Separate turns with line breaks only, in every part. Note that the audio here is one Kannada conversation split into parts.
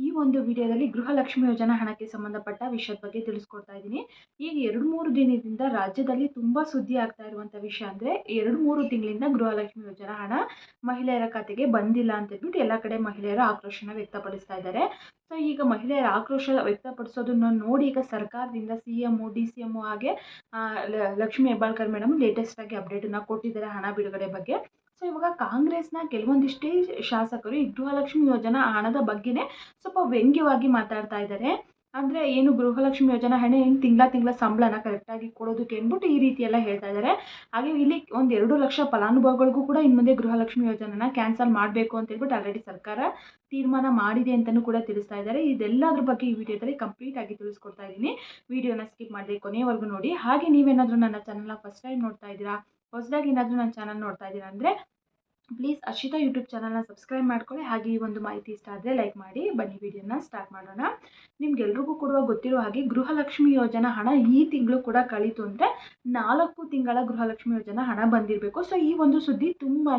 ಈ ಒಂದು ವಿಡಿಯೋದಲ್ಲಿ ಗೃಹಲಕ್ಷ್ಮಿ ಯೋಜನಾ ಹಣಕ್ಕೆ ಸಂಬಂಧಪಟ್ಟ ವಿಷಯದ ಬಗ್ಗೆ ತಿಳಿಸ್ಕೊಡ್ತಾ ಇದ್ದೀನಿ. ಈಗ ಎರಡು ಮೂರು ದಿನದಿಂದ ರಾಜ್ಯದಲ್ಲಿ ತುಂಬ ಸುದ್ದಿ ಆಗ್ತಾ ಇರುವಂಥ ವಿಷಯ ಅಂದರೆ ಎರಡು ಮೂರು ತಿಂಗಳಿಂದ ಗೃಹಲಕ್ಷ್ಮಿ ಯೋಜನಾ ಹಣ ಮಹಿಳೆಯರ ಖಾತೆಗೆ ಬಂದಿಲ್ಲ ಅಂತ ಹೇಳ್ಬಿಟ್ಟು ಎಲ್ಲ ಕಡೆ ಮಹಿಳೆಯರು ಆಕ್ರೋಶನ ವ್ಯಕ್ತಪಡಿಸ್ತಾ ಇದ್ದಾರೆ. ಸೊ ಈಗ ಮಹಿಳೆಯರ ಆಕ್ರೋಶ ವ್ಯಕ್ತಪಡಿಸೋದನ್ನ ನೋಡಿ ಈಗ ಸರ್ಕಾರದಿಂದ C M D C M ಹಾಗೆ ಲಕ್ಷ್ಮೀ ಹೆಬ್ಬಾಳ್ಕರ್ ಮೇಡಮ್ ಲೇಟೆಸ್ಟ್ ಆಗಿ ಅಪ್ಡೇಟನ್ನು ಕೊಟ್ಟಿದ್ದಾರೆ ಹಣ ಬಿಡುಗಡೆ ಬಗ್ಗೆ. ಸೊ ಇವಾಗ ಕಾಂಗ್ರೆಸ್ನ ಕೆಲವೊಂದಿಷ್ಟೇ ಶಾಸಕರು ಈ ಗೃಹಲಕ್ಷ್ಮಿ ಯೋಜನಾ ಹಣದ ಬಗ್ಗೆನೇ ಸ್ವಲ್ಪ ವ್ಯಂಗ್ಯವಾಗಿ ಮಾತಾಡ್ತಾ ಇದ್ದಾರೆ. ಅಂದರೆ ಏನು ಗೃಹಲಕ್ಷ್ಮಿ ಯೋಜನಾ ಹಣ ಏನು ತಿಂಗಳ ತಿಂಗಳ ಸಂಬಳನ ಕರೆಕ್ಟಾಗಿ ಕೊಡೋದಕ್ಕೆ ಅಂದ್ಬಿಟ್ಟು ಈ ರೀತಿ ಎಲ್ಲ ಹೇಳ್ತಾ ಇದ್ದಾರೆ. ಹಾಗೆ ಇಲ್ಲಿ ಒಂದು ಎರಡು ಲಕ್ಷ ಫಲಾನುಭವಿಗಳಿಗೂ ಕೂಡ ಇನ್ನು ಮುಂದೆ ಗೃಹಲಕ್ಷ್ಮಿ ಯೋಜನೆನ ಕ್ಯಾನ್ಸಲ್ ಮಾಡಬೇಕು ಅಂತ ಹೇಳ್ಬಿಟ್ಟು ಆಲ್ರೆಡಿ ಸರ್ಕಾರ ತೀರ್ಮಾನ ಮಾಡಿದೆ ಅಂತಲೂ ಕೂಡ ತಿಳಿಸ್ತಾ ಇದ್ದಾರೆ. ಇದೆಲ್ಲದ್ರ ಬಗ್ಗೆ ಈ ವಿಡಿಯೋದಲ್ಲಿ ಕಂಪ್ಲೀಟ್ ಆಗಿ ತಿಳಿಸ್ಕೊಡ್ತಾ ಇದ್ದೀನಿ. ವಿಡಿಯೋನ ಸ್ಕಿಪ್ ಮಾಡದೆ ಕೊನೆಯವರೆಗೂ ನೋಡಿ. ಹಾಗೆ ನೀವೇನಾದರೂ ನನ್ನ ಚಾನಲ್ನ ಫಸ್ಟ್ ಟೈಮ್ ನೋಡ್ತಾ ಇದ್ದೀರಾ ಹೊಸದಾಗಿ ಏನಾದರೂ ನನ್ನ ಚಾನಲ್ ನೋಡ್ತಾ ಇದ್ದೀರಾ ಅಂದರೆ ಪ್ಲೀಸ್ ಅರ್ಷಿತಾ ಯೂಟ್ಯೂಬ್ ಚಾನಲ್ನ ಸಬ್ಸ್ಕ್ರೈಬ್ ಮಾಡ್ಕೊಳ್ಳಿ. ಹಾಗೆ ಈ ಒಂದು ಮಾಹಿತಿ ಇಷ್ಟ ಆದರೆ ಲೈಕ್ ಮಾಡಿ. ಬನ್ನಿ ವಿಡಿಯೋನ ಸ್ಟಾರ್ಟ್ ಮಾಡೋಣ. ನಿಮ್ಗೆಲ್ರಿಗೂ ಕೂಡ ಗೊತ್ತಿರೋ ಹಾಗೆ ಗೃಹಲಕ್ಷ್ಮಿ ಯೋಜನಾ ಹಣ ಈ ತಿಂಗಳು ಕೂಡ ಕಳೀತು ಅಂದರೆ ನಾಲ್ಕು ತಿಂಗಳ ಗೃಹಲಕ್ಷ್ಮಿ ಯೋಜನಾ ಹಣ ಬಂದಿರಬೇಕು. ಸೊ ಈ ಒಂದು ಸುದ್ದಿ ತುಂಬಾ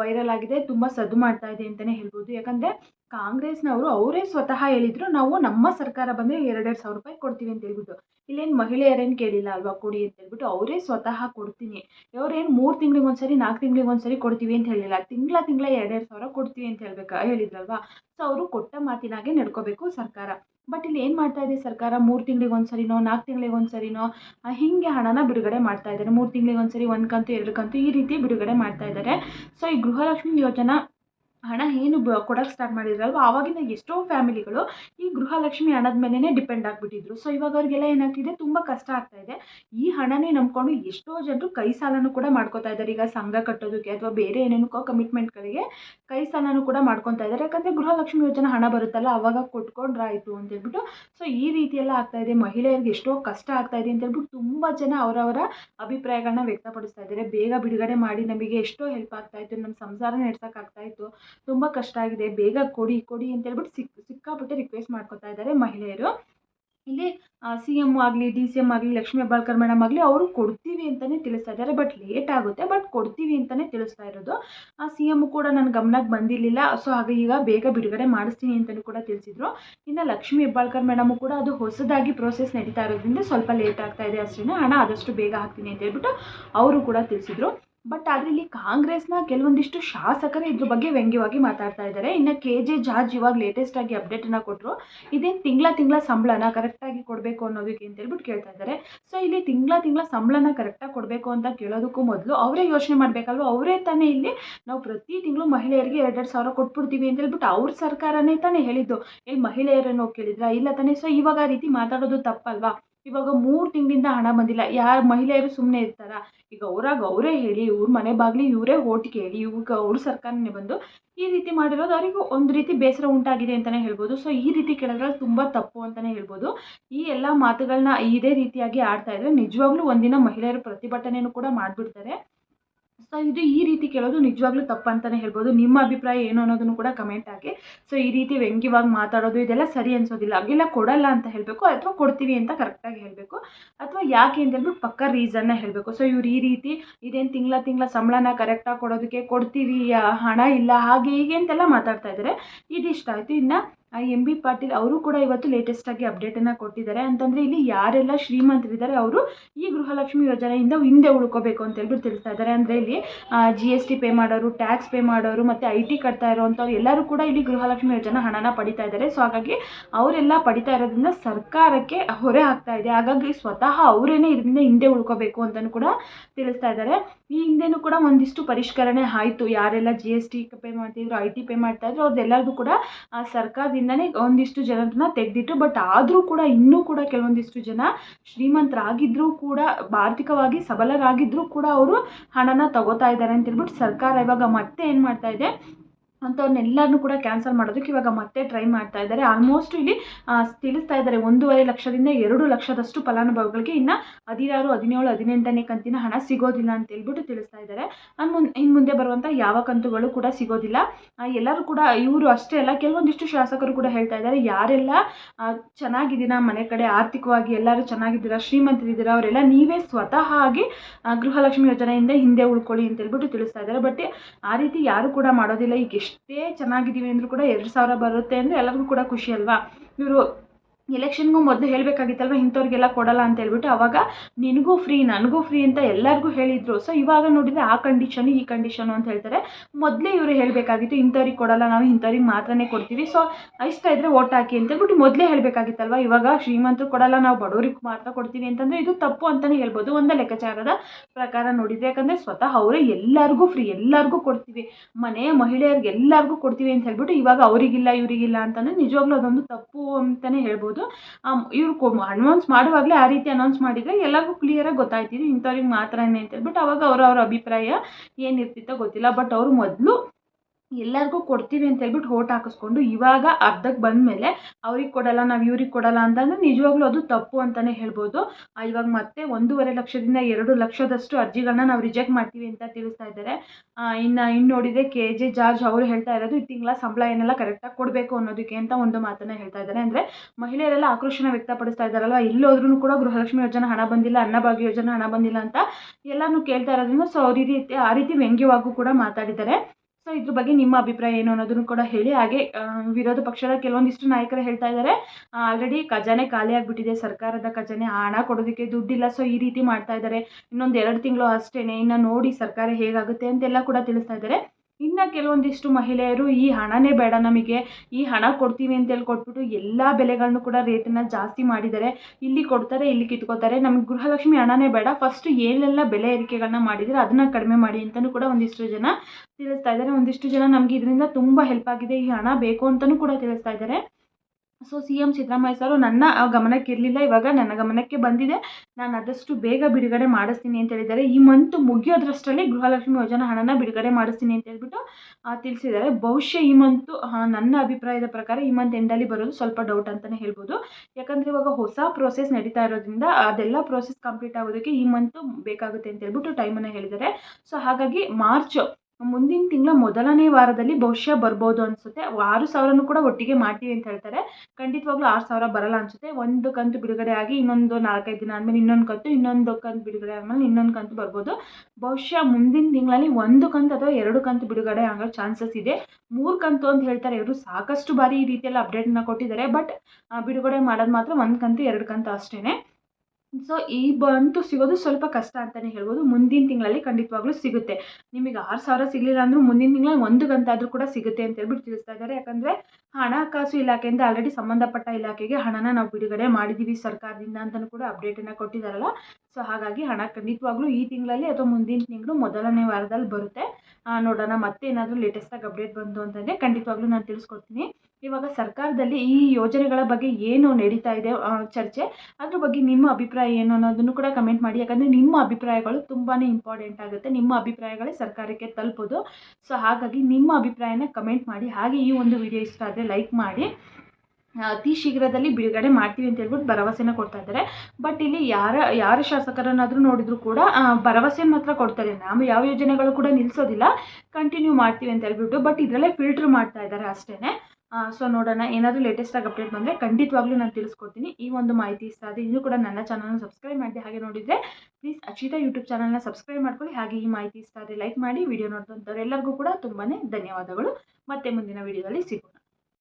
ವೈರಲ್ ಆಗಿದೆ. ತುಂಬ ಸದ್ದು ಮಾಡ್ತಾ ಇದೆ ಅಂತಲೇ ಹೇಳ್ಬೋದು. ಯಾಕಂದರೆ ಕಾಂಗ್ರೆಸ್ನವರು ಅವರೇ ಸ್ವತಃ ಹೇಳಿದ್ರು, ನಾವು ನಮ್ಮ ಸರ್ಕಾರ ಬಂದರೆ ಎರಡೆರಡು ಸಾವಿರ ರೂಪಾಯಿ ಕೊಡ್ತೀವಿ ಅಂತ ಹೇಳ್ಬಿಟ್ಟು. ಇಲ್ಲೇನು ಮಹಿಳೆಯರೇನು ಕೇಳಿಲ್ಲ ಅಲ್ವಾ ಕೊಡಿ ಅಂತ ಹೇಳ್ಬಿಟ್ಟು ಅವರೇ ಸ್ವತಃ ಕೊಡ್ತೀನಿ. ಇವರೇನು ಮೂರು ತಿಂಗಳಿಗೆ ಒಂದ್ಸರಿ, ನಾಲ್ಕು ತಿಂಗಳಿಗೆ ಒಂದ್ಸರಿ ಕೊಡ್ತೀವಿ ಅಂತ ಹೇಳಿಲ್ಲ. ತಿಂಗಳ ತಿಂಗಳ ಎರಡೆರಡು ಸಾವಿರ ಕೊಡ್ತೀವಿ ಅಂತ ಹೇಳ್ಬೇಕು ಹೇಳಿದ್ರಲ್ವಾ? ಸೊ ಅವರು ಕೊಟ್ಟ ಮಾತಿನಾಗೆ ನಡ್ಕೋಬೇಕು ಸರ್ಕಾರ. ಬಟ್ ಇಲ್ಲಿ ಏನು ಮಾಡ್ತಾ ಇದೆ ಸರ್ಕಾರ? ಮೂರು ತಿಂಗಳಿಗೆ ಒಂದ್ಸರಿನೋ, ನಾಲ್ಕು ತಿಂಗಳಿಗೆ ಒಂದ್ಸರಿನೋ ಹೀಗೆ ಹಣನ ಬಿಡುಗಡೆ ಮಾಡ್ತಾ ಇದ್ದಾರೆ. ಮೂರು ತಿಂಗಳಿಗೆ ಒಂದ್ಸರಿ ಒಂದು ಕಂತು, ಎರಡು ಕಂತು ಈ ರೀತಿ ಬಿಡುಗಡೆ ಮಾಡ್ತಾ ಇದ್ದಾರೆ. ಸೊ ಈ ಗೃಹಲಕ್ಷ್ಮಿ ಯೋಜನಾ ಹಣ ಏನು ಬ ಕೊಡೋಕ್ಕೆ ಸ್ಟಾರ್ಟ್ ಮಾಡಿದ್ರಲ್ವ? ಆವಾಗಿನ ಎಷ್ಟೋ ಫ್ಯಾಮಿಲಿಗಳು ಈ ಗೃಹಲಕ್ಷ್ಮಿ ಹಣದ ಮೇಲೇ ಡಿಪೆಂಡ್ ಆಗಿಬಿಟ್ಟಿದ್ರು. ಸೊ ಇವಾಗ ಅವ್ರಿಗೆಲ್ಲ ಏನಾಗ್ತಿದೆ? ತುಂಬ ಕಷ್ಟ ಆಗ್ತಾ ಇದೆ. ಈ ಹಣನೇ ನಂಬ್ಕೊಂಡು ಎಷ್ಟೋ ಜನರು ಕೈ ಸಾಲನೂ ಕೂಡ ಮಾಡ್ಕೋತಾ ಇದ್ದಾರೆ. ಈಗ ಸಂಘ ಕಟ್ಟೋದಕ್ಕೆ ಅಥವಾ ಬೇರೆ ಏನೇನಕ್ಕೋ ಕಮಿಟ್ಮೆಂಟ್ಗಳಿಗೆ ಕೈ ಸಾಲನೂ ಕೂಡ ಮಾಡ್ಕೊತಾ ಇದ್ದಾರೆ. ಯಾಕಂದರೆ ಗೃಹಲಕ್ಷ್ಮಿ ಯೋಜನೆ ಹಣ ಬರುತ್ತಲ್ಲ, ಅವಾಗ ಕೊಟ್ಕೊಂಡ್ರಾಯಿತು ಅಂತ ಹೇಳ್ಬಿಟ್ಟು. ಸೊ ಈ ರೀತಿ ಎಲ್ಲ ಆಗ್ತಾ ಇದೆ. ಮಹಿಳೆಯರಿಗೆ ಎಷ್ಟೋ ಕಷ್ಟ ಆಗ್ತಾ ಇದೆ ಅಂತ ಹೇಳ್ಬಿಟ್ಟು ತುಂಬ ಜನ ಅವರವರ ಅಭಿಪ್ರಾಯಗಳನ್ನ ವ್ಯಕ್ತಪಡಿಸ್ತಾ ಇದ್ದಾರೆ. ಬೇಗ ಬಿಡುಗಡೆ ಮಾಡಿ ನಮಗೆ ಎಷ್ಟೋ ಹೆಲ್ಪ್ ಆಗ್ತಾ ಇತ್ತು. ನಮ್ಮ ಸಂಸಾರ ಇತ್ತು. ತುಂಬ ಕಷ್ಟ ಆಗಿದೆ, ಬೇಗ ಕೊಡಿ ಕೊಡಿ ಅಂತ ಹೇಳ್ಬಿಟ್ಟು ಸಿಕ್, ಸಿಕ್ಕಾಪಟ್ಟೆ ರಿಕ್ವೆಸ್ಟ್ ಮಾಡ್ಕೊತಾ ಇದ್ದಾರೆ ಮಹಿಳೆಯರು. ಇಲ್ಲಿ ಸಿ ಎಂ ಆಗಲಿ ಡಿ ಸಿ ಎಂ ಆಗಲಿ, ಲಕ್ಷ್ಮೀ ಹೆಬ್ಬಾಳ್ಕರ್ ಮೇಡಮ್ ಆಗಲಿ ಅವರು ಕೊಡ್ತೀವಿ ಅಂತಲೇ ತಿಳಿಸ್ತಾ ಇದ್ದಾರೆ. ಬಟ್ ಲೇಟ್ ಆಗುತ್ತೆ. ಬಟ್ ಕೊಡ್ತೀವಿ ಅಂತಲೇ ತಿಳಿಸ್ತಾ ಇರೋದು. ಆ ಸಿ ಎಂ ಕೂಡ ನನ್ನ ಗಮನಕ್ಕೆ ಬಂದಿರಲಿಲ್ಲ. ಸೊ ಹಾಗೆ ಈಗ ಬೇಗ ಬಿಡುಗಡೆ ಮಾಡಿಸ್ತೀನಿ ಅಂತಲೂ ಕೂಡ ತಿಳಿಸಿದ್ರು. ಇನ್ನು ಲಕ್ಷ್ಮೀ ಹೆಬ್ಬಾಳ್ಕರ್ ಮೇಡಮ್ ಕೂಡ ಅದು ಹೊಸದಾಗಿ ಪ್ರೋಸೆಸ್ ನಡೀತಾ ಇರೋದ್ರಿಂದ ಸ್ವಲ್ಪ ಲೇಟ್ ಆಗ್ತಾ ಇದೆ ಅಷ್ಟೇ ಹಣ ಆದಷ್ಟು ಬೇಗ ಹಾಕ್ತೀನಿ ಅಂತ ಹೇಳ್ಬಿಟ್ಟು ಅವರು ಕೂಡ ತಿಳಿಸಿದ್ರು. ಬಟ್ ಆದರೆ ಇಲ್ಲಿ ಕಾಂಗ್ರೆಸ್ನ ಕೆಲವೊಂದಿಷ್ಟು ಶಾಸಕರು ಇದ್ರ ಬಗ್ಗೆ ವ್ಯಂಗ್ಯವಾಗಿ ಮಾತಾಡ್ತಾ ಇದ್ದಾರೆ. ಇನ್ನು ಕೆ ಜೆ ಜಾರ್ಜ್ ಇವಾಗ ಲೇಟೆಸ್ಟ್ ಆಗಿ ಅಪ್ಡೇಟನ್ನು ಕೊಟ್ಟರು ಇದೇನು ತಿಂಗಳ ತಿಂಗಳ ಸಂಬಳನ ಕರೆಕ್ಟಾಗಿ ಕೊಡಬೇಕು ಅನ್ನೋದಕ್ಕೆ ಅಂತ ಹೇಳ್ಬಿಟ್ಟು ಕೇಳ್ತಾ ಇದ್ದಾರೆ. ಸೊ ಇಲ್ಲಿ ತಿಂಗಳ ತಿಂಗಳ ಸಂಬಳನ ಕರೆಕ್ಟಾಗಿ ಕೊಡಬೇಕು ಅಂತ ಕೇಳೋದಕ್ಕೂ ಮೊದಲು ಅವರೇ ಯೋಚನೆ ಮಾಡಬೇಕಲ್ವ? ಅವರೇ ತಾನೇ ಇಲ್ಲಿ ನಾವು ಪ್ರತಿ ತಿಂಗಳು ಮಹಿಳೆಯರಿಗೆ ಎರಡೆರಡು ಸಾವಿರ ಕೊಟ್ಬಿಡ್ತೀವಿ ಅಂತ ಹೇಳ್ಬಿಟ್ಟು ಅವ್ರ ಸರ್ಕಾರನೇ ತಾನೇ ಹೇಳಿದ್ದು. ಇಲ್ಲಿ ಮಹಿಳೆಯರನ್ನು ಕೇಳಿದ್ರಾ ಇಲ್ಲ ತಾನೇ? ಸೊ ಇವಾಗ ಆ ರೀತಿ ಮಾತಾಡೋದು ತಪ್ಪಲ್ವಾ? ಇವಾಗ ಮೂರು ತಿಂಗಳಿಂದ ಹಣ ಬಂದಿಲ್ಲ. ಯಾರು ಮಹಿಳೆಯರು ಸುಮ್ಮನೆ ಇರ್ತಾರಾ? ಈಗ ಅವರಾಗ ಅವರೇ ಹೇಳಿ, ಇವ್ರ ಮನೆ ಬಾಗ್ಲಿ ಇವರೇ ಓಟ್ ಕೇಳಿ ಇವಾಗ ಅವ್ರ ಸರ್ಕಾರನೇ ಬಂದು ಈ ರೀತಿ ಮಾಡಿರೋದು ಅವರಿಗೂ ಒಂದು ರೀತಿ ಬೇಸರ ಉಂಟಾಗಿದೆ ಅಂತಲೇ ಹೇಳ್ಬೋದು. ಸೊ ಈ ರೀತಿ ಕೇಳೋದ್ರಲ್ಲಿ ತುಂಬ ತಪ್ಪು ಅಂತಲೇ ಹೇಳ್ಬೋದು. ಈ ಎಲ್ಲ ಮಾತುಗಳನ್ನ ಇದೇ ರೀತಿಯಾಗಿ ಆಡ್ತಾ ಇದ್ರೆ ನಿಜವಾಗ್ಲೂ ಒಂದಿನ ಮಹಿಳೆಯರು ಪ್ರತಿಭಟನೆಯನ್ನು ಕೂಡ ಮಾಡಿಬಿಡ್ತಾರೆ. ಸೊ ಇದು ಈ ರೀತಿ ಕೇಳೋದು ನಿಜವಾಗ್ಲೂ ತಪ್ಪು ಅಂತಲೇ ಹೇಳ್ಬೋದು. ನಿಮ್ಮ ಅಭಿಪ್ರಾಯ ಏನು ಅನ್ನೋದನ್ನು ಕೂಡ ಕಮೆಂಟ್ ಹಾಕಿ. ಸೊ ಈ ರೀತಿ ವ್ಯಂಗ್ಯವಾಗಿ ಮಾತಾಡೋದು ಇದೆಲ್ಲ ಸರಿ ಅನ್ಸೋದಿಲ್ಲ. ಅಗೆಲ್ಲ ಕೊಡಲ್ಲ ಅಂತ ಹೇಳಬೇಕು. ಅಥವಾ ಕೊಡ್ತೀವಿ ಅಂತ ಕರೆಕ್ಟಾಗಿ ಹೇಳಬೇಕು. ಅಥವಾ ಯಾಕೆ ಅಂತ ಹೇಳ್ಬಿಟ್ಟು ಪಕ್ಕ ರೀಸನ್ನ ಹೇಳಬೇಕು. ಸೊ ಇವ್ರು ಈ ರೀತಿ ಇದೇನು ತಿಂಗಳ ತಿಂಗಳ ಸಂಬಳನ ಕರೆಕ್ಟಾಗಿ ಕೊಡೋದಕ್ಕೆ ಕೊಡ್ತೀವಿ ಹಣ ಇಲ್ಲ, ಹಾಗೆ ಹೀಗೆ ಅಂತೆಲ್ಲ ಮಾತಾಡ್ತಾ ಇದ್ದಾರೆ ಇದಿಷ್ಟ ಆಯಿತು. ಇನ್ನು ಎಂ ಬಿ ಪಾಟೀಲ್ ಅವರು ಕೂಡ ಇವತ್ತು ಲೇಟೆಸ್ಟಾಗಿ ಅಪ್ಡೇಟನ್ನು ಕೊಟ್ಟಿದ್ದಾರೆ. ಅಂತಂದರೆ ಇಲ್ಲಿ ಯಾರೆಲ್ಲ ಶ್ರೀಮಂತರಿದ್ದಾರೆ ಅವರು ಈ ಗೃಹಲಕ್ಷ್ಮಿ ಯೋಜನೆಯಿಂದ ಹಿಂದೆ ಉಳ್ಕೋಬೇಕು ಅಂತ ಹೇಳ್ಬಿಟ್ಟು ತಿಳಿಸ್ತಾ ಇದ್ದಾರೆ. ಅಂದರೆ ಇಲ್ಲಿ ಜಿ ಎಸ್ ಟಿ ಪೇ ಮಾಡೋರು ಟ್ಯಾಕ್ಸ್ ಪೇ ಮಾಡೋರು, ಮತ್ತು ಐ ಟಿ ಕಟ್ತಾ ಇರೋವಂಥವ್ರು ಎಲ್ಲರೂ ಕೂಡ ಇಲ್ಲಿ ಗೃಹಲಕ್ಷ್ಮಿ ಯೋಜನೆ ಹಣನ ಪಡಿತಾ ಇದ್ದಾರೆ. ಸೊ ಹಾಗಾಗಿ ಅವರೆಲ್ಲ ಪಡಿತಾ ಇರೋದ್ರಿಂದ ಸರ್ಕಾರಕ್ಕೆ ಹೊರೆ ಆಗ್ತಾ ಇದೆ. ಹಾಗಾಗಿ ಸ್ವತಃ ಅವರೇನೆ ಇದರಿಂದ ಹಿಂದೆ ಉಳ್ಕೋಬೇಕು ಅಂತಲೂ ಕೂಡ ತಿಳಿಸ್ತಾ ಇದ್ದಾರೆ. ಈ ಹಿಂದೆನೂ ಕೂಡ ಒಂದಿಷ್ಟು ಪರಿಷ್ಕರಣೆ ಆಯಿತು. ಯಾರೆಲ್ಲ ಜಿ ಎಸ್ ಟಿ ಪೇ ಮಾಡ್ತಿದ್ರು ಐ ಟಿ ಪೇ ಮಾಡ್ತಾ ಇದ್ರು ಅವ್ರದ್ದೆಲ್ಲರಿಗೂ ಕೂಡ, ಆ ಸರ್ಕಾರದಿಂದನೇ ಒಂದಿಷ್ಟು ಜನರನ್ನ ತೆಗೆದಿಟ್ಟು ಬಟ್ ಆದರೂ ಕೂಡ, ಇನ್ನೂ ಕೂಡ ಕೆಲವೊಂದಿಷ್ಟು ಜನ ಶ್ರೀಮಂತರಾಗಿದ್ದರೂ ಕೂಡ, ಆರ್ಥಿಕವಾಗಿ ಸಬಲರಾಗಿದ್ದರೂ ಕೂಡ ಅವರು ಹಣನ ತಗೋತಾ ಇದ್ದಾರೆ ಅಂತ ಹೇಳ್ಬಿಟ್ಟು ಸರ್ಕಾರ ಇವಾಗ ಮತ್ತೆ ಏನು ಮಾಡ್ತಾ ಇದೆ? ಅಂಥವ್ರನ್ನೆಲ್ಲರನ್ನೂ ಕೂಡ ಕ್ಯಾನ್ಸಲ್ ಮಾಡೋದಕ್ಕೆ ಇವಾಗ ಮತ್ತೆ ಟ್ರೈ ಮಾಡ್ತಾ ಇದ್ದಾರೆ. ಆಲ್ಮೋಸ್ಟ್ ಇಲ್ಲಿ ತಿಳಿಸ್ತಾ ಇದ್ದಾರೆ. ಒಂದೂವರೆ ಲಕ್ಷದಿಂದ ಎರಡು ಲಕ್ಷದಷ್ಟು ಫಲಾನುಭವಿಗಳಿಗೆ ಇನ್ನು ಹದಿನಾರು, ಹದಿನೇಳು, ಹದಿನೆಂಟನೇ ಕಂತಿನ ಹಣ ಸಿಗೋದಿಲ್ಲ ಅಂತ ಹೇಳ್ಬಿಟ್ಟು ತಿಳಿಸ್ತಾ ಇದ್ದಾರೆ. ಮುನ್ ಇನ್ನು ಮುಂದೆ ಬರುವಂಥ ಯಾವ ಕಂತುಗಳು ಕೂಡ ಸಿಗೋದಿಲ್ಲ. ಎಲ್ಲರೂ ಕೂಡ, ಇವರು ಅಷ್ಟೇ ಅಲ್ಲ, ಕೆಲವೊಂದಿಷ್ಟು ಶಾಸಕರು ಕೂಡ ಹೇಳ್ತಾ ಇದ್ದಾರೆ. ಯಾರೆಲ್ಲ ಚೆನ್ನಾಗಿದೀನ ಮನೆ ಕಡೆ, ಆರ್ಥಿಕವಾಗಿ ಎಲ್ಲರೂ ಚೆನ್ನಾಗಿದ್ದೀರಾ ಶ್ರೀಮಂತರಿದ್ದೀರಾ ಅವರೆಲ್ಲ ನೀವೇ ಸ್ವತಃ ಆಗಿ ಗೃಹಲಕ್ಷ್ಮಿ ಯೋಜನೆಯಿಂದ ಹಿಂದೆ ಉಳ್ಕೊಳ್ಳಿ ಅಂತ ಹೇಳ್ಬಿಟ್ಟು ತಿಳಿಸ್ತಾ ಇದ್ದಾರೆ. ಬಟ್ ಆ ರೀತಿ ಯಾರು ಕೂಡ ಮಾಡೋದಿಲ್ಲ. ಈಗ ಎಷ್ಟೇ ಚೆನ್ನಾಗಿದ್ದೀವಿ ಅಂದರೂ ಕೂಡ ಎರಡು ಸಾವಿರ ಬರುತ್ತೆ ಅಂದರೆ ಎಲ್ಲರಿಗೂ ಕೂಡ ಖುಷಿ ಅಲ್ವಾ? ಇವರು ಎಲೆಕ್ಷನ್ಗೂ ಮೊದಲು ಹೇಳಬೇಕಾಗಿತ್ತಲ್ವ, ಇಂಥವ್ರಿಗೆಲ್ಲ ಕೊಡಲ್ಲ ಅಂತ ಹೇಳ್ಬಿಟ್ಟು ಅವಾಗ ನಿನಗೂ ಫ್ರೀ ನನಗೂ ಫ್ರೀ ಅಂತ ಎಲ್ಲರಿಗೂ ಹೇಳಿದರು. ಸೊ ಇವಾಗ ನೋಡಿದರೆ ಆ ಕಂಡೀಷನ್ ಈ ಕಂಡೀಷನು ಅಂತ ಹೇಳ್ತಾರೆ. ಮೊದಲೇ ಇವರು ಹೇಳಬೇಕಾಗಿತ್ತು, ಇಂಥವ್ರಿಗೆ ಕೊಡಲ್ಲ, ನಾವು ಇಂಥವ್ರಿಗೆ ಮಾತ್ರನೇ ಕೊಡ್ತೀವಿ. ಸೊ ಇಷ್ಟ ಇದ್ದರೆ ಓಟ್ ಹಾಕಿ ಅಂತ ಹೇಳ್ಬಿಟ್ಟು ಮೊದಲೇ ಹೇಳಬೇಕಾಗಿತ್ತಲ್ವ, ಇವಾಗ ಶ್ರೀಮಂತರು ಕೊಡಲ್ಲ, ನಾವು ಬಡವ್ರಿಗೆ ಮಾತ್ರ ಕೊಡ್ತೀವಿ ಅಂತಂದರೆ ಇದು ತಪ್ಪು ಅಂತಲೇ ಹೇಳ್ಬೋದು. ಒಂದೇ ಲೆಕ್ಕಾಚಾರದ ಪ್ರಕಾರ ನೋಡಿದರೆ, ಯಾಕಂದರೆ ಸ್ವತಃ ಅವರೇ ಎಲ್ಲರಿಗೂ ಫ್ರೀ ಎಲ್ಲರಿಗೂ ಕೊಡ್ತೀವಿ. ಮನೆಯ ಮಹಿಳೆಯರಿಗೆ ಎಲ್ಲರಿಗೂ ಕೊಡ್ತೀವಿ ಅಂತ ಹೇಳ್ಬಿಟ್ಟು ಇವಾಗ ಅವರಿಗಿಲ್ಲ, ಇವರಿಗಿಲ್ಲ ಅಂತಂದರೆ ನಿಜವಾಗ್ಲೂ ಅದೊಂದು ತಪ್ಪು ಅಂತಲೇ ಹೇಳ್ಬೋದು. ಇವರು ಕೊ ಅನೌನ್ಸ್ ಮಾಡುವಾಗಲೇ ಆ ರೀತಿ ಅನೌನ್ಸ್ ಮಾಡಿದರೆ ಎಲ್ಲರಿಗೂ ಕ್ಲಿಯರಾಗಿ ಗೊತ್ತಾಯ್ತಿದೆ ಇಂಥವ್ರಿಗೆ ಮಾತ್ರನೇ ಅಂತ ಹೇಳ್ಬಿಟ್ಟು ಅವಾಗ ಅವ್ರ ಅವ್ರ ಅಭಿಪ್ರಾಯ ಏನಿರ್ತಿತ್ತೋ ಗೊತ್ತಿಲ್ಲ. ಬಟ್ ಅವರು ಮೊದಲು ಎಲ್ಲರಿಗೂ ಕೊಡ್ತೀವಿ ಅಂತ ಹೇಳ್ಬಿಟ್ಟು ಓಟ್ ಹಾಕಿಸ್ಕೊಂಡು ಇವಾಗ ಅರ್ಧಕ್ಕೆ ಬಂದಮೇಲೆ ಅವ್ರಿಗೆ ಕೊಡಲ್ಲ, ನಾವು ಇವ್ರಿಗೆ ಕೊಡಲ್ಲ ಅಂತಂದರೆ ನಿಜವಾಗ್ಲೂ ಅದು ತಪ್ಪು ಅಂತಲೇ ಹೇಳ್ಬೋದು. ಇವಾಗ ಮತ್ತೆ ಒಂದೂವರೆ ಲಕ್ಷದಿಂದ ಎರಡು ಲಕ್ಷದಷ್ಟು ಅರ್ಜಿಗಳನ್ನ ನಾವು ರಿಜೆಕ್ಟ್ ಮಾಡ್ತೀವಿ ಅಂತ ತಿಳಿಸ್ತಾ ಇದ್ದಾರೆ. ಇನ್ನು ಇನ್ನು ನೋಡಿದರೆ ಕೆ ಜೆ ಜಾರ್ಜ್ ಅವರು ಹೇಳ್ತಾ ಇರೋದು ಈ ತಿಂಗಳ ಸಂಬಳ ಏನೆಲ್ಲ ಕರೆಕ್ಟಾಗಿ ಕೊಡಬೇಕು ಅನ್ನೋದಕ್ಕೆ ಅಂತ ಒಂದು ಮಾತನ್ನು ಹೇಳ್ತಾ ಇದ್ದಾರೆ. ಅಂದರೆ ಮಹಿಳೆಯರೆಲ್ಲ ಆಕ್ರೋಶನ ವ್ಯಕ್ತಪಡಿಸ್ತಾ ಇದ್ದಾರಲ್ವ? ಎಲ್ಲೋದ್ರೂ ಕೂಡ ಗೃಹಲಕ್ಷ್ಮಿ ಯೋಜನೆ ಹಣ ಬಂದಿಲ್ಲ ಅನ್ನಭಾಗ್ಯ ಯೋಜನೆ ಹಣ ಬಂದಿಲ್ಲ ಅಂತ ಎಲ್ಲಾನು ಕೇಳ್ತಾ ಇರೋದ್ರಿಂದ ಸೊ ಅವ್ರ ರೀತಿ, ಆ ರೀತಿ ವ್ಯಂಗ್ಯವಾಗೂ ಕೂಡ ಮಾತಾಡಿದ್ದಾರೆ. ಸೊ ಇದ್ರ ಬಗ್ಗೆ ನಿಮ್ಮ ಅಭಿಪ್ರಾಯ ಏನು ಅನ್ನೋದನ್ನು ಕೂಡ ಹೇಳಿ. ಹಾಗೆ ವಿರೋಧ ಪಕ್ಷದ ಕೆಲವೊಂದಿಷ್ಟು ನಾಯಕರು ಹೇಳ್ತಾ ಇದ್ದಾರೆ. ಆಲ್ರೆಡಿ ಖಜಾನೆ ಖಾಲಿ ಆಗಿಬಿಟ್ಟಿದೆ. ಸರ್ಕಾರದ ಖಜಾನೆ ಹಣ ಕೊಡೋದಕ್ಕೆ ದುಡ್ಡಿಲ್ಲ. ಸೊ ಈ ರೀತಿ ಮಾಡ್ತಾ ಇದ್ದಾರೆ. ಇನ್ನೊಂದು ಎರಡು ತಿಂಗಳು ಅಷ್ಟೇನೆ. ಇನ್ನು ನೋಡಿ ಸರ್ಕಾರ ಹೇಗಾಗುತ್ತೆ ಅಂತೆಲ್ಲ ಕೂಡ ತಿಳಿಸ್ತಾ ಇದ್ದಾರೆ. ಇನ್ನು ಕೆಲವೊಂದಿಷ್ಟು ಮಹಿಳೆಯರು ಈ ಹಣನೇ ಬೇಡ ನಮಗೆ, ಈ ಹಣ ಕೊಡ್ತೀವಿ ಅಂತೇಳಿ ಕೊಟ್ಬಿಟ್ಟು ಎಲ್ಲ ಬೆಲೆಗಳನ್ನು ಕೂಡ ರೇಟನ್ನು ಜಾಸ್ತಿ ಮಾಡಿದ್ದಾರೆ. ಇಲ್ಲಿ ಕೊಡ್ತಾರೆ, ಇಲ್ಲಿ ಕಿತ್ಕೋತಾರೆ. ನಮಗೆ ಗೃಹಲಕ್ಷ್ಮಿ ಹಣನೇ ಬೇಡ. ಫಸ್ಟ್ ಏನೆಲ್ಲ ಬೆಲೆ ಏರಿಕೆಗಳನ್ನ ಮಾಡಿದರೆ ಅದನ್ನು ಕಡಿಮೆ ಮಾಡಿ ಅಂತಲೂ ಕೂಡ ಒಂದಿಷ್ಟು ಜನ ತಿಳಿಸ್ತಾ ಇದ್ದಾರೆ. ಒಂದಿಷ್ಟು ಜನ ನಮಗೆ ಇದರಿಂದ ತುಂಬ ಹೆಲ್ಪ್ ಆಗಿದೆ. ಈ ಹಣ ಬೇಕು ಅಂತಲೂ ಕೂಡ ತಿಳಿಸ್ತಾ ಇದ್ದಾರೆ. So C M Siddaramaiah sir ನನ್ನ ಗಮನಕ್ಕೆ ಇರಲಿಲ್ಲ. ಇವಾಗ ನನ್ನ ಗಮನಕ್ಕೆ ಬಂದಿದೆ. ನಾನು ಆದಷ್ಟು ಬೇಗ ಬಿಡುಗಡೆ ಮಾಡಿಸ್ತೀನಿ ಅಂತ ಹೇಳಿದ್ದಾರೆ. ಈ ಮಂತ್ ಮುಗಿಯೋದ್ರಷ್ಟರಲ್ಲಿ ಗೃಹಲಕ್ಷ್ಮಿ ಯೋಜನಾ ಹಣನ ಬಿಡುಗಡೆ ಮಾಡಿಸ್ತೀನಿ ಅಂತ ಹೇಳ್ಬಿಟ್ಟು ತಿಳಿಸಿದ್ದಾರೆ. ಬಹುಶಃ ಈ ಮಂತು ನನ್ನ ಅಭಿಪ್ರಾಯದ ಪ್ರಕಾರ ಈ ಮಂತ್ ಎಂಡಲ್ಲಿ ಬರೋದು ಸ್ವಲ್ಪ ಡೌಟ್ ಅಂತಲೇ ಹೇಳ್ಬೋದು. ಯಾಕಂದರೆ ಇವಾಗ ಹೊಸ ಪ್ರೋಸೆಸ್ ನಡೀತಾ ಇರೋದ್ರಿಂದ ಅದೆಲ್ಲ ಪ್ರೋಸೆಸ್ ಕಂಪ್ಲೀಟ್ ಆಗೋದಕ್ಕೆ ಈ ಮಂತು ಬೇಕಾಗುತ್ತೆ ಅಂತ ಹೇಳ್ಬಿಟ್ಟು ಟೈಮನ್ನು ಹೇಳಿದ್ದಾರೆ. ಸೊ ಹಾಗಾಗಿ ಮಾರ್ಚ್ ಮುಂದಿನ ತಿಂಗಳ ಮೊದಲನೇ ವಾರದಲ್ಲಿ ಬಹುಶಃ ಬರ್ಬೋದು ಅನಿಸುತ್ತೆ. ಆರು ಸಾವಿರನೂ ಕೂಡ ಒಟ್ಟಿಗೆ ಮಾಡ್ತೀವಿ ಅಂತ ಹೇಳ್ತಾರೆ. ಖಂಡಿತವಾಗ್ಲೂ ಆರು ಸಾವಿರ ಬರಲ್ಲ ಅನಿಸುತ್ತೆ. ಒಂದು ಕಂತು ಬಿಡುಗಡೆ ಆಗಿ ಇನ್ನೊಂದು ನಾಲ್ಕೈದು ದಿನ ಆದಮೇಲೆ ಇನ್ನೊಂದು ಕಂತು ಇನ್ನೊಂದು ಕಂತು ಬಿಡುಗಡೆ ಆದಮೇಲೆ ಇನ್ನೊಂದು ಕಂತು ಬರ್ಬೋದು. ಬಹುಶಃ ಮುಂದಿನ ತಿಂಗಳಲ್ಲಿ ಒಂದು ಕಂತು ಅಥವಾ ಎರಡು ಕಂತು ಬಿಡುಗಡೆ ಆಗೋ ಚಾನ್ಸಸ್ ಇದೆ. ಮೂರು ಕಂತು ಅಂತ ಹೇಳ್ತಾರೆ ಇವರು. ಸಾಕಷ್ಟು ಬಾರಿ ಈ ರೀತಿಯೆಲ್ಲ ಅಪ್ಡೇಟ್ನ ಕೊಟ್ಟಿದ್ದಾರೆ. ಬಟ್ ಬಿಡುಗಡೆ ಮಾಡೋದು ಮಾತ್ರ ಒಂದು ಕಂತು, ಎರಡು ಕಂತು ಅಷ್ಟೇ ಸೊ ಈ ಬಂತು ಸಿಗೋದು ಸ್ವಲ್ಪ ಕಷ್ಟ ಅಂತಲೇ ಹೇಳ್ಬೋದು. ಮುಂದಿನ ತಿಂಗಳಲ್ಲಿ ಖಂಡಿತವಾಗ್ಲೂ ಸಿಗುತ್ತೆ. ನಿಮಗೆ ಆರು ಸಾವಿರ ಸಿಗಲಿಲ್ಲ ಅಂದರೂ ಮುಂದಿನ ತಿಂಗಳಲ್ಲಿ ಒಂದು ಗಂಟಾದರೂ ಕೂಡ ಸಿಗುತ್ತೆ ಅಂತ ಹೇಳ್ಬಿಟ್ಟು ತಿಳಿಸ್ತಾ ಇದ್ದಾರೆ. ಯಾಕಂದರೆ ಹಣಕಾಸು ಇಲಾಖೆಯಿಂದ ಆಲ್ರೆಡಿ ಸಂಬಂಧಪಟ್ಟ ಇಲಾಖೆಗೆ ಹಣನ ನಾವು ಬಿಡುಗಡೆ ಮಾಡಿದ್ದೀವಿ ಸರ್ಕಾರದಿಂದ ಅಂತಲೂ ಕೂಡ ಅಪ್ಡೇಟನ್ನು ಕೊಟ್ಟಿದ್ದಾರಲ್ಲ. ಸೊ ಹಾಗಾಗಿ ಹಣ ಖಂಡಿತವಾಗ್ಲೂ ಈ ತಿಂಗಳಲ್ಲಿ ಅಥವಾ ಮುಂದಿನ ತಿಂಗಳು ಮೊದಲನೇ ವಾರದಲ್ಲಿ ಬರುತ್ತೆ. ನೋಡೋಣ ಮತ್ತೆ ಏನಾದರೂ ಲೇಟೆಸ್ಟಾಗಿ ಅಪ್ಡೇಟ್ ಬಂತು ಅಂತಂದರೆ ಖಂಡಿತವಾಗ್ಲೂ ನಾನು ತಿಳಿಸ್ಕೊಡ್ತೀನಿ. ಇವಾಗ ಸರ್ಕಾರದಲ್ಲಿ ಈ ಯೋಜನೆಗಳ ಬಗ್ಗೆ ಏನು ನಡೀತಾ ಇದೆ ಚರ್ಚೆ? ಅದ್ರ ಬಗ್ಗೆ ನಿಮ್ಮ ಅಭಿಪ್ರಾಯ ಏನು ಅನ್ನೋದನ್ನು ಕೂಡ ಕಮೆಂಟ್ ಮಾಡಿ. ಯಾಕಂದರೆ ನಿಮ್ಮ ಅಭಿಪ್ರಾಯಗಳು ತುಂಬಾ ಇಂಪಾರ್ಟೆಂಟ್ ಆಗುತ್ತೆ. ನಿಮ್ಮ ಅಭಿಪ್ರಾಯಗಳೇ ಸರ್ಕಾರಕ್ಕೆ ತಲುಪೋದು. ಸೊ ಹಾಗಾಗಿ ನಿಮ್ಮ ಅಭಿಪ್ರಾಯನ ಕಮೆಂಟ್ ಮಾಡಿ. ಹಾಗೆ ಈ ಒಂದು ವಿಡಿಯೋ ಇಷ್ಟ ಆದರೆ ಲೈಕ್ ಮಾಡಿ. ಅತಿ ಶೀಘ್ರದಲ್ಲಿ ಬಿಡುಗಡೆ ಮಾಡ್ತೀವಿ ಅಂತ ಹೇಳ್ಬಿಟ್ಟು ಭರವಸೆನ ಕೊಡ್ತಾ ಇದ್ದಾರೆ. ಬಟ್ ಇಲ್ಲಿ ಯಾರ ಯಾರ ಶಾಸಕರನ್ನಾದರೂ ನೋಡಿದ್ರು ಕೂಡ ಭರವಸೆ ಮಾತ್ರ ಕೊಡ್ತಾರೆ ನಾವು ಯಾವ ಯೋಜನೆಗಳು ಕೂಡ ನಿಲ್ಲಿಸೋದಿಲ್ಲ ಕಂಟಿನ್ಯೂ ಮಾಡ್ತೀವಿ ಅಂತ ಹೇಳ್ಬಿಟ್ಟು ಬಟ್ ಇದರಲ್ಲೇ ಫಿಲ್ಟ್ರ್ ಮಾಡ್ತಾ ಇದ್ದಾರೆ ಅಷ್ಟೇ ಸೊ ನೋಡೋಣ, ಏನಾದರೂ ಲೇಟೆಸ್ಟಾಗಿ ಅಪ್ಡೇಟ್ ಬಂದರೆ ಖಂಡಿತವಾಗ್ಲೂ ನಾನು ತಿಳಿಸ್ಕೊಡ್ತೀನಿ. ಈ ಒಂದು ಮಾಹಿತಿ ಇಷ್ಟ ಆದರೆ ಇನ್ನೂ ಕೂಡ ನನ್ನ ಚಾನಲ್ನ ಸಬ್ಸ್ಕ್ರೈಬ್ ಮಾಡಿ ಹಾಗೆ ನೋಡಿದರೆ ಪ್ಲೀಸ್ ಅಚಿತ ಯೂಟ್ಯೂಬ್ ಚಾನಲ್ನ ಸಬ್ಸ್ಕ್ರೈಬ್ ಮಾಡ್ಕೊಳ್ಳಿ. ಹಾಗೆ ಈ ಮಾಹಿತಿ ಇಷ್ಟ ಆದರೆ ಲೈಕ್ ಮಾಡಿ ವಿಡಿಯೋ ನೋಡಿದಂಥವ್ರೆಲ್ಲರಿಗೂ ಕೂಡ ತುಂಬಾ ಧನ್ಯವಾದಗಳು. ಮತ್ತೆ ಮುಂದಿನ ವಿಡಿಯೋದಲ್ಲಿ ಸಿಗೋಣ.